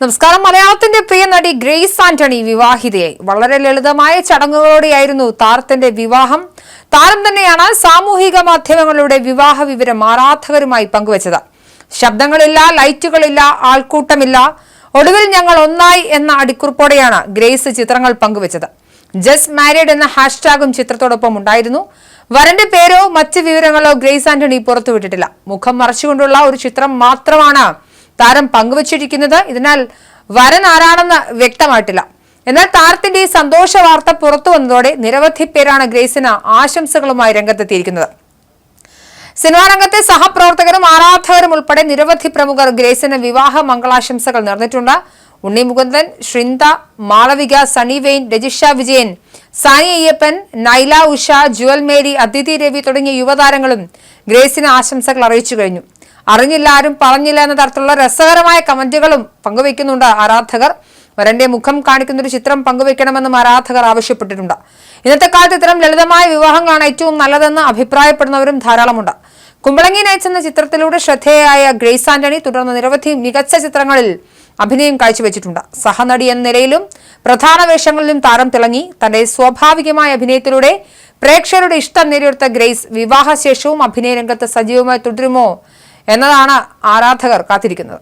നമസ്കാരം. മലയാളത്തിന്റെ പ്രിയ നടി ഗ്രേസ് ആന്റണി വിവാഹിതയായി. വളരെ ലളിതമായ ചടങ്ങുകളോടെയായിരുന്നു താരത്തിന്റെ വിവാഹം. താരം തന്നെയാണ് സാമൂഹിക മാധ്യമങ്ങളുടെ വിവാഹ വിവരം ആരാധകരുമായി പങ്കുവച്ചത്. ശബ്ദങ്ങളില്ല ലൈറ്റുകളില്ല ആൾക്കൂട്ടമില്ല. ഒടുവിൽ ഞങ്ങൾ ഒന്നായി എന്ന അടിക്കുറിപ്പോടെയാണ് ഗ്രേസ് ചിത്രങ്ങൾ പങ്കുവച്ചത്. ജസ്റ്റ് മാരീഡ് എന്ന ഹാഷ്ടാഗും ചിത്രത്തോടൊപ്പം ഉണ്ടായിരുന്നു. വരന്റെ പേരോ മറ്റ് വിവരങ്ങളോ ഗ്രേസ് ആന്റണി പുറത്തുവിട്ടിട്ടില്ല. മുഖം മറച്ചുകൊണ്ടുള്ള ഒരു ചിത്രം മാത്രമാണ് താരം പങ്കുവച്ചിരിക്കുന്നത്. ഇതിനാൽ വരൻ ആരാണെന്ന് വ്യക്തമായിട്ടില്ല. എന്നാൽ താരത്തിന്റെ ഈ സന്തോഷ വാർത്ത പുറത്തു വന്നതോടെ നിരവധി പേരാണ് ഗ്രേസിന് ആശംസകളുമായി രംഗത്തെത്തിയിരിക്കുന്നത്. സിനിമാ രംഗത്തെ സഹപ്രവർത്തകരും ആരാധകരും ഉൾപ്പെടെ നിരവധി പ്രമുഖർ ഗ്രേസിന് വിവാഹ മംഗളാശംസകൾ നേർന്നിട്ടുണ്ട്. ഉണ്ണി മുകുന്ദൻ ശ്രിന്ദ മാളവിക സണി വെയിൻ രജിഷ വിജയൻ സാനി അയ്യപ്പൻ നൈല ഉഷ ജുവൽ മേരി അതിഥി രവി തുടങ്ങിയ യുവതാരങ്ങളും ഗ്രേസിന് ആശംസകൾ അറിയിച്ചു കഴിഞ്ഞു. അറിഞ്ഞില്ല ആരും പറഞ്ഞില്ല എന്ന തരത്തിലുള്ള രസകരമായ കമന്റുകളും പങ്കുവയ്ക്കുന്നുണ്ട് ആരാധകർ. വരന്റെ മുഖം കാണിക്കുന്ന ഒരു ചിത്രം പങ്കുവെക്കണമെന്നും ആരാധകർ ആവശ്യപ്പെട്ടിട്ടുണ്ട്. ഇന്നത്തെ കാലത്ത് ഇത്തരം ലളിതമായ വിവാഹങ്ങളാണ് ഏറ്റവും നല്ലതെന്ന് അഭിപ്രായപ്പെടുന്നവരും ധാരാളമുണ്ട്. കുമ്പളങ്ങി നൈറ്റ്സ് ചിത്രത്തിലൂടെ ശ്രദ്ധേയായ ഗ്രേസ് ആന്റണി തുടർന്ന് നിരവധി മികച്ച ചിത്രങ്ങളിൽ അഭിനയം കാഴ്ചവെച്ചിട്ടുണ്ട്. സഹനടി എന്ന നിലയിലും പ്രധാന വേഷങ്ങളിലും താരം തിളങ്ങി. തന്റെ സ്വാഭാവികമായ അഭിനയത്തിലൂടെ പ്രേക്ഷകരുടെ ഇഷ്ടം നേടിയെടുത്ത ഗ്രേസ് വിവാഹശേഷവും അഭിനയ രംഗത്ത് സജീവമായി തുടരുമോ എന്നതാണ് ആരാധകർ കാത്തിരിക്കുന്നത്.